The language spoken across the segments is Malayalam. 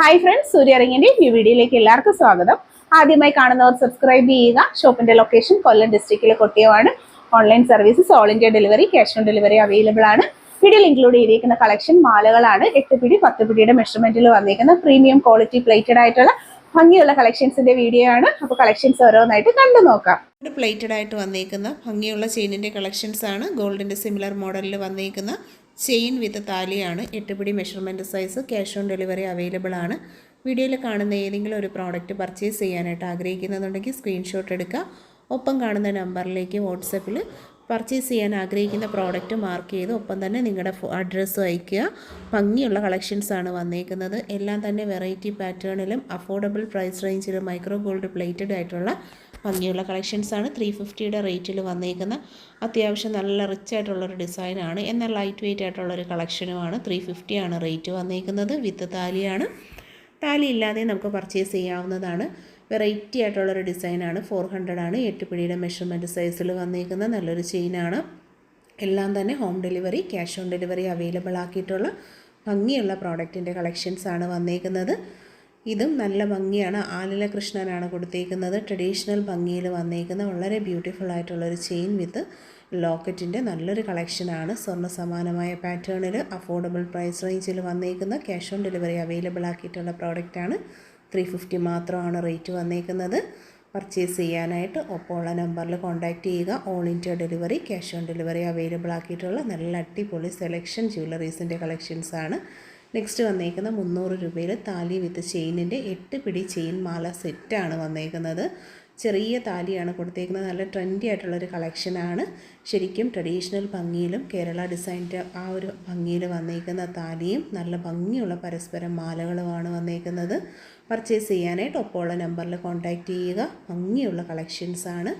ഹായ് ഫ്രണ്ട്സ് സൂര്യറിങ്ങിന്റെ ഈ വീഡിയോയിലേക്ക് എല്ലാവർക്കും സ്വാഗതം. ആദ്യമായി കാണുന്നവർ സബ്സ്ക്രൈബ് ചെയ്യുക. ഷോപ്പിന്റെ ലൊക്കേഷൻ കൊല്ലം ഡിസ്ട്രിക്റ്റിലെ കൊട്ടിയമാണ് online services all India delivery cash on delivery available ആണ്. വീഡിയോയിൽ ഇൻക്ലൂഡ് ചെയ്തിരിക്കുന്ന കളക്ഷൻ മാലകളാണ്. എട്ട് പിടി പത്ത് പിടിയുടെ മെഷർമെന്റിൽ വന്നിരിക്കുന്ന പ്രീമിയം ക്വാളിറ്റി പ്ലേറ്റഡ് ആയിട്ടുള്ള ഭംഗിയുള്ള കളക്ഷൻസിന്റെ വീഡിയോ ആണ്. അപ്പോൾ കളക്ഷൻസ് ഓരോന്നായിട്ട് കണ്ടു നോക്കാം. പ്ലേറ്റഡ് ആയിട്ട് വന്നേക്കുന്ന ഭംഗിയുള്ള ചെയിനിന്റെ കളക്ഷൻസ് ആണ്. ഗോൾഡിന്റെ സിമിലർ മോഡലിൽ വന്നേക്കുന്ന ചെയിൻ വിത്ത് താലിയാണ് എട്ടുപിടി measurement size cash on delivery available ആണ്. വീഡിയോയിൽ കാണുന്ന ഏതെങ്കിലും ഒരു പ്രോഡക്റ്റ് പർച്ചേസ് ചെയ്യാനായിട്ട് ആഗ്രഹിക്കുന്നുണ്ടെങ്കിൽ സ്ക്രീൻഷോട്ട് എടുക്കുക. ഒപ്പം കാണുന്ന നമ്പറിലേക്ക് വാട്സപ്പിൽ പർച്ചേസ് ചെയ്യാൻ ആഗ്രഹിക്കുന്ന പ്രോഡക്റ്റ് മാർക്ക് ചെയ്ത് ഒപ്പം തന്നെ നിങ്ങളുടെ അഡ്രസ്സ് അയയ്ക്കുക. ഭംഗിയുള്ള കളക്ഷൻസാണ് വന്നേക്കുന്നത്. എല്ലാം തന്നെ വെറൈറ്റി പാറ്റേണിലും അഫോർഡബിൾ പ്രൈസ് റേഞ്ചിലും മൈക്രോ ഗോൾഡ് പ്ലേറ്റഡ് ആയിട്ടുള്ള ഭംഗിയുള്ള കളക്ഷൻസ് ആണ് ത്രീ ഫിഫ്റ്റിയുടെ റേറ്റിൽ വന്നേക്കുന്ന അത്യാവശ്യം നല്ല റിച്ച് ആയിട്ടുള്ളൊരു ഡിസൈനാണ്. എന്നാൽ ലൈറ്റ് വെയിറ്റ് ആയിട്ടുള്ളൊരു കളക്ഷനുമാണ് ത്രീ ഫിഫ്റ്റിയാണ് റേറ്റ് വന്നേക്കുന്നത്. വിത്ത് താലിയാണ്. താലി ഇല്ലാതെ നമുക്ക് പർച്ചേസ് ചെയ്യാവുന്നതാണ്. വെറൈറ്റി ആയിട്ടുള്ളൊരു ഡിസൈനാണ്. ഫോർ ഹൺഡ്രഡ് ആണ്. എട്ട് പിടിയുടെ മെഷർമെന്റ് സൈസിൽ വന്നേക്കുന്ന നല്ലൊരു ചെയിനാണ് എല്ലാം തന്നെ home delivery cash on delivery available ആക്കിയിട്ടുള്ള ഭംഗിയുള്ള പ്രോഡക്റ്റിന്റെ കളക്ഷൻസ് ആണ് വന്നേക്കുന്നത്. ഇതും നല്ല ഭംഗിയാണ്. ആലില കൃഷ്ണനാണ് കൊടുത്തേക്കുന്നത്. ട്രഡീഷണൽ ഭംഗിയിൽ വന്നേക്കുന്ന വളരെ ബ്യൂട്ടിഫുൾ ആയിട്ടുള്ളൊരു ചെയിൻ വിത്ത് ലോക്കറ്റിന്റെ നല്ലൊരു കളക്ഷനാണ്. സ്വർണ സമാനമായ പാറ്റേണിൽ അഫോർഡബിൾ പ്രൈസ് റേഞ്ചിൽ വന്നേക്കുന്ന ക്യാഷ് ഓൺ ഡെലിവറി അവൈലബിൾ ആക്കിയിട്ടുള്ള പ്രോഡക്റ്റാണ്. ത്രീ ഫിഫ്റ്റി മാത്രമാണ് റേറ്റ് വന്നേക്കുന്നത്. പർച്ചേസ് ചെയ്യാനായിട്ട് ഒപ്പമുള്ള നമ്പറിൽ കോൺടാക്റ്റ് ചെയ്യുക. All India delivery cash on delivery available ആക്കിയിട്ടുള്ള നല്ല അടിപൊളി സെലക്ഷൻ ജ്വല്ലറീസിന്റെ കളക്ഷൻസാണ്. നെക്സ്റ്റ് വന്നേക്കുന്ന മുന്നൂറ് രൂപയിൽ താലി വിത്ത് ചെയിനിന്റെ എട്ട് പിടി ചെയിൻ മാല സെറ്റാണ് വന്നേക്കുന്നത്. ചെറിയ താലിയാണ് കൊടുത്തേക്കുന്നത്. നല്ല ട്രെൻഡി ആയിട്ടുള്ളൊരു കളക്ഷനാണ് ശരിക്കും ട്രഡീഷണൽ ഭംഗിയിലും കേരള ഡിസൈന്റെ ആ ഒരു ഭംഗിയിൽ വന്നേക്കുന്ന താലിയും നല്ല ഭംഗിയുള്ള പരസ്പരം മാലകളുമാണ് വന്നേക്കുന്നത്. പർച്ചേസ് ചെയ്യാനായിട്ട് ഒപ്പമുള്ള നമ്പറിൽ കോൺടാക്റ്റ് ചെയ്യുക. ഭംഗിയുള്ള കളക്ഷൻസാണ്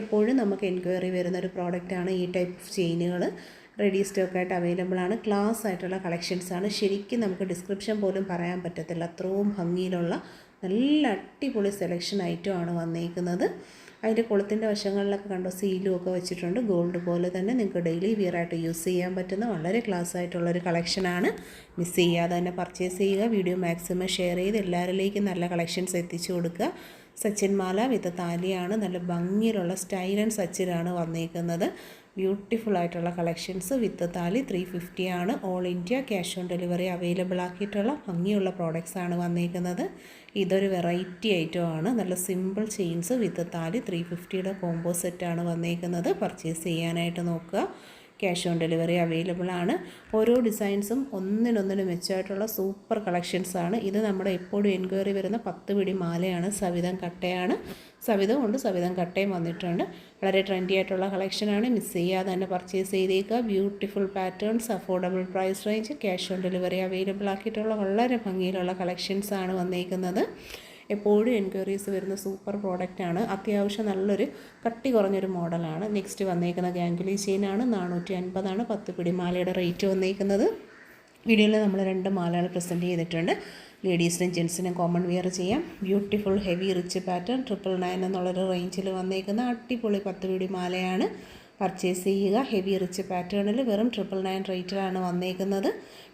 എപ്പോഴും നമുക്ക് എൻക്വയറി വരുന്ന വരുന്നൊരു പ്രോഡക്റ്റാണ് ഈ ടൈപ്പ് ചെയിനുകൾ റെഡി സ്റ്റോക്ക് ആയിട്ട് അവൈലബിൾ ആണ്. ക്ലാസ് ആയിട്ടുള്ള കളക്ഷൻസ് ആണ്. ശരിക്കും നമുക്ക് ഡിസ്ക്രിപ്ഷൻ പോലും പറയാൻ പറ്റത്തില്ല. അത്രയും ഭംഗിയിലുള്ള നല്ല അടിപൊളി സെലക്ഷൻ ഐറ്റം ആണ് വന്നേക്കുന്നത്. അതിന്റെ കുളത്തിന്റെ വശങ്ങളിലൊക്കെ കണ്ടോ സീലും ഒക്കെ വെച്ചിട്ടുണ്ട്. ഗോൾഡ് പോലെ തന്നെ നിങ്ങൾക്ക് ഡെയിലി വിയർ ആയിട്ട് യൂസ് ചെയ്യാൻ പറ്റുന്ന വളരെ ക്ലാസ് ആയിട്ടുള്ളൊരു കളക്ഷനാണ് മിസ് ചെയ്യാതെ തന്നെ പർച്ചേസ് ചെയ്യുക. വീഡിയോ മാക്സിമം ഷെയർ ചെയ്ത് എല്ലാവരിലേക്കും നല്ല കളക്ഷൻസ് എത്തിച്ചു കൊടുക്കുക. സച്ചിൻ മാല വിത്ത് താലിയാണ്. നല്ല ഭംഗിയിലുള്ള സ്റ്റൈൽ ആൻഡ് സച്ചിനാണ് വന്നേക്കുന്നത്. ബ്യൂട്ടിഫുൾ ആയിട്ടുള്ള collections with thali three fifty ആണ്. All India cash on delivery available ആക്കിയിട്ടുള്ള ഭംഗിയുള്ള പ്രോഡക്റ്റ്സ് ആണ് വന്നിരിക്കുന്നത് ഇതൊരു വെറൈറ്റി ഐറ്റം ആണ്. നല്ല സിമ്പിൾ ചെയിൻസ് വിത്ത് താലി ത്രീ ഫിഫ്റ്റിയുടെ കോംബോ സെറ്റാണ് വന്നിരിക്കുന്നത് പർച്ചേസ് ചെയ്യാനായിട്ട് നോക്കുക. ക്യാഷ് ഓൺ ഡെലിവറി അവൈലബിൾ ആണ്. ഓരോ ഡിസൈൻസും ഒന്നിനൊന്നിന് മെച്ചമായിട്ടുള്ള സൂപ്പർ കളക്ഷൻസ് ആണ്. ഇത് നമ്മുടെ എപ്പോഴും എൻക്വയറി വരുന്ന പത്ത് പിടി മാലയാണ്. സവിധം കട്ടയാണ്. സവിധം കൊണ്ട് സവിധം കട്ടയും വന്നിട്ടുണ്ട്. വളരെ ട്രെൻഡി ആയിട്ടുള്ള കളക്ഷനാണ് മിസ് ചെയ്യാതെ തന്നെ പർച്ചേസ് ചെയ്തേക്കുക. Beautiful patterns affordable price range cash on delivery available ആക്കിയിട്ടുള്ള വളരെ ഭംഗിയിലുള്ള കളക്ഷൻസാണ് വന്നേക്കുന്നത്. എപ്പോഴും എൻക്വയറീസ് വരുന്ന സൂപ്പർ പ്രോഡക്റ്റാണ് അത്യാവശ്യം നല്ലൊരു കട്ടി കുറഞ്ഞൊരു മോഡലാണ് നെക്സ്റ്റ് വന്നേക്കുന്ന ഗാംഗുലി ചെയിനാണ് നാനൂറ്റി അൻപതാണ് പത്ത് പിടി മാലയുടെ റേറ്റ് വന്നേക്കുന്നത്. വീഡിയോയിൽ നമ്മൾ രണ്ട് മാലകൾ പ്രസന്റ് ചെയ്തിട്ടുണ്ട്. ലേഡീസിനും ജെൻസിനും കോമൺ വെയർ ചെയ്യാം. Beautiful heavy rich pattern triple nine എന്നുള്ളൊരു റേഞ്ചിൽ വന്നേക്കുന്ന അടിപൊളി പത്ത് പിടി മാലയാണ്. പർച്ചേസ് ചെയ്യുക. ഹെവി റിച്ച് പാറ്റേണിൽ വെറും ട്രിപ്പിൾ നയൻ റേറ്റിലാണ് വന്നേക്കുന്നത്.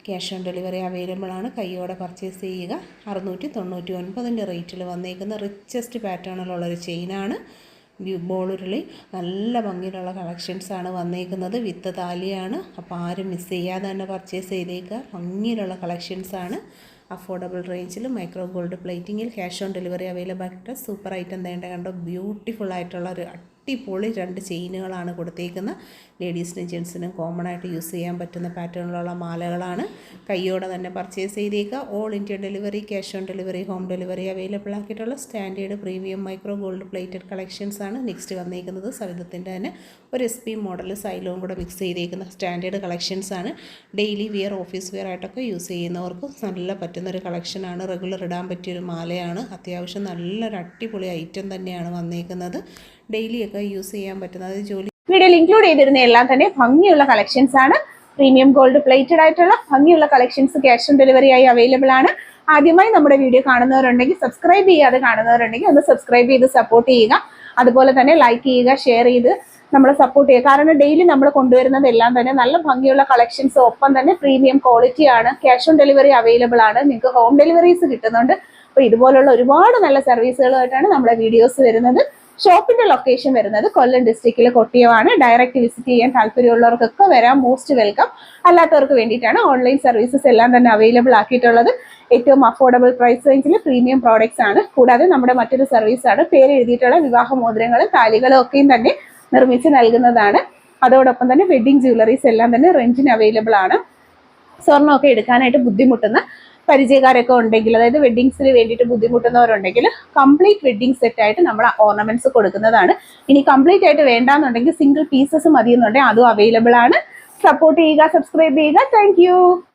ക്യാഷ് ഓൺ ഡെലിവറി അവൈലബിൾ ആണ്. കൈയോടെ പർച്ചേസ് ചെയ്യുക. അറുന്നൂറ്റി തൊണ്ണൂറ്റി ഒൻപതിന്റെ റേറ്റിൽ വന്നേക്കുന്ന റിച്ചസ്റ്റ് പാറ്റേണിലുള്ളൊരു ചെയിനാണ് ബോളുരുളി നല്ല ഭംഗിയിലുള്ള കളക്ഷൻസാണ് വന്നേക്കുന്നത്. വിത്ത് താലിയാണ്. അപ്പോൾ ആരും മിസ് ചെയ്യാതെ തന്നെ പർച്ചേസ് ചെയ്തേക്കുക. ഭംഗിയിലുള്ള കളക്ഷൻസാണ് അഫോർഡബിൾ റേഞ്ചിൽ മൈക്രോ ഗോൾഡ് പ്ലേറ്റിങ്ങിൽ ക്യാഷ് ഓൺ ഡെലിവറി അവൈലബിൾ ആയിട്ട്. സൂപ്പർ ഐറ്റം തേണ്ട കണ്ടോ? ബ്യൂട്ടിഫുൾ ആയിട്ടുള്ള ഒരു അടിപൊളി രണ്ട് ചെയിനുകളാണ് കൊടുത്തേക്കുന്നത്. ലേഡീസിനും ജെൻസിനും കോമൺ ആയിട്ട് യൂസ് ചെയ്യാൻ പറ്റുന്ന പാറ്റേണിലുള്ള മാലകളാണ്. കൈയോടെ തന്നെ പർച്ചേസ് ചെയ്തേക്കുക. All India delivery cash on delivery home delivery available ആക്കിയിട്ടുള്ള standard premium micro gold plated collections ആണ് നെക്സ്റ്റ് വന്നേക്കുന്നത്. സവിധത്തിന്റെ തന്നെ ഒരു എസ് പി മോഡൽ സൈലവും കൂടെ മിക്സ് ചെയ്തേക്കുന്ന സ്റ്റാൻഡേർഡ് കളക്ഷൻസ് ആണ്. ഡെയിലി വിയർ ഓഫീസ് വെയർ ആയിട്ടൊക്കെ യൂസ് ചെയ്യുന്നവർക്ക് നല്ല പറ്റുന്നൊരു കളക്ഷനാണ് റെഗുലർ ഇടാൻ പറ്റിയൊരു മാലയാണ്. അത്യാവശ്യം നല്ലൊരു അടിപൊളി ഐറ്റം തന്നെയാണ് വന്നേക്കുന്നത്. ഡെയിലിയൊക്കെ യൂസ് ചെയ്യാൻ പറ്റുന്നത്. ജോലി വീഡിയോയിൽ ഇൻക്ലൂഡ് ചെയ്തിരുന്ന എല്ലാം തന്നെ ഭംഗിയുള്ള കളക്ഷൻസ് ആണ്. പ്രീമിയം ഗോൾഡ് പ്ലേറ്റഡ് ആയിട്ടുള്ള ഭംഗിയുള്ള കളക്ഷൻസ് ക്യാഷ് ഓൺ ഡെലിവറി ആയി അവൈലബിൾ ആണ്. ആദ്യമായി നമ്മുടെ വീഡിയോ കാണുന്നവരുണ്ടെങ്കിൽ സബ്സ്ക്രൈബ് ചെയ്യാതെ കാണുന്നവരുണ്ടെങ്കിൽ ഒന്ന് സബ്സ്ക്രൈബ് ചെയ്ത് സപ്പോർട്ട് ചെയ്യുക. അതുപോലെ തന്നെ ലൈക്ക് ചെയ്യുക ഷെയർ ചെയ്ത് നമ്മൾ സപ്പോർട്ട് ചെയ്യുക. കാരണം ഡെയിലി നമ്മൾ കൊണ്ടുവരുന്നത് എല്ലാം തന്നെ നല്ല ഭംഗിയുള്ള കളക്ഷൻസ് ഒപ്പം തന്നെ പ്രീമിയം ക്വാളിറ്റി ആണ്. ക്യാഷ് ഓൺ ഡെലിവറി അവൈലബിൾ ആണ്. നിങ്ങൾക്ക് ഹോം ഡെലിവറീസ് കിട്ടുന്നുണ്ട്. അപ്പോൾ ഇതുപോലുള്ള ഒരുപാട് നല്ല സർവീസുകളുമായിട്ടാണ് നമ്മുടെ വീഡിയോസ് വരുന്നത്. ഷോപ്പിന്റെ ലൊക്കേഷൻ വരുന്നത് കൊല്ലം ഡിസ്ട്രിക്റ്റിലെ കൊട്ടിയമാണ് ഡയറക്റ്റ് വിസിറ്റ് ചെയ്യാൻ താല്പര്യമുള്ളവർക്കൊക്കെ വരാം. മോസ്റ്റ് വെൽക്കം അല്ലാത്തവർക്ക് വേണ്ടിയിട്ടാണ് ഓൺലൈൻ സർവീസസ് എല്ലാം തന്നെ അവൈലബിൾ ആക്കിയിട്ടുള്ളത്. ഏറ്റവും അഫോർഡബിൾ പ്രൈസ് റേഞ്ചിൽ പ്രീമിയം പ്രോഡക്ട്സ് ആണ്. കൂടാതെ നമ്മുടെ മറ്റൊരു സർവീസാണ് പേര് എഴുതിയിട്ടുള്ള വിവാഹ മോതിരങ്ങളും താലികളും ഒക്കെയും തന്നെ നിർമ്മിച്ച് നൽകുന്നതാണ്. അതോടൊപ്പം തന്നെ വെഡിങ് ജ്വല്ലറീസ് എല്ലാം തന്നെ റെന്റിന് അവൈലബിൾ ആണ്. സ്വർണമൊക്കെ എടുക്കാനായിട്ട് ബുദ്ധിമുട്ടുന്ന പരിചയക്കാരൊക്കെ ഉണ്ടെങ്കിൽ അതായത് വെഡ്ഡിങ്സിന് വേണ്ടിയിട്ട് ബുദ്ധിമുട്ടുന്നവരുണ്ടെങ്കിൽ കംപ്ലീറ്റ് വെഡ്ഡിങ് സെറ്റ് ആയിട്ട് നമ്മൾ ഓർണമെന്റ്സ് കൊടുക്കുന്നതാണ്. ഇനി കംപ്ലീറ്റ് ആയിട്ട് വേണ്ടാന്നുണ്ടെങ്കിൽ സിംഗിൾ പീസസ് മതി എന്നുണ്ടെങ്കിൽ അതും അവൈലബിൾ ആണ്. സപ്പോർട്ട് ചെയ്യുക സബ്സ്ക്രൈബ് ചെയ്യുക. താങ്ക്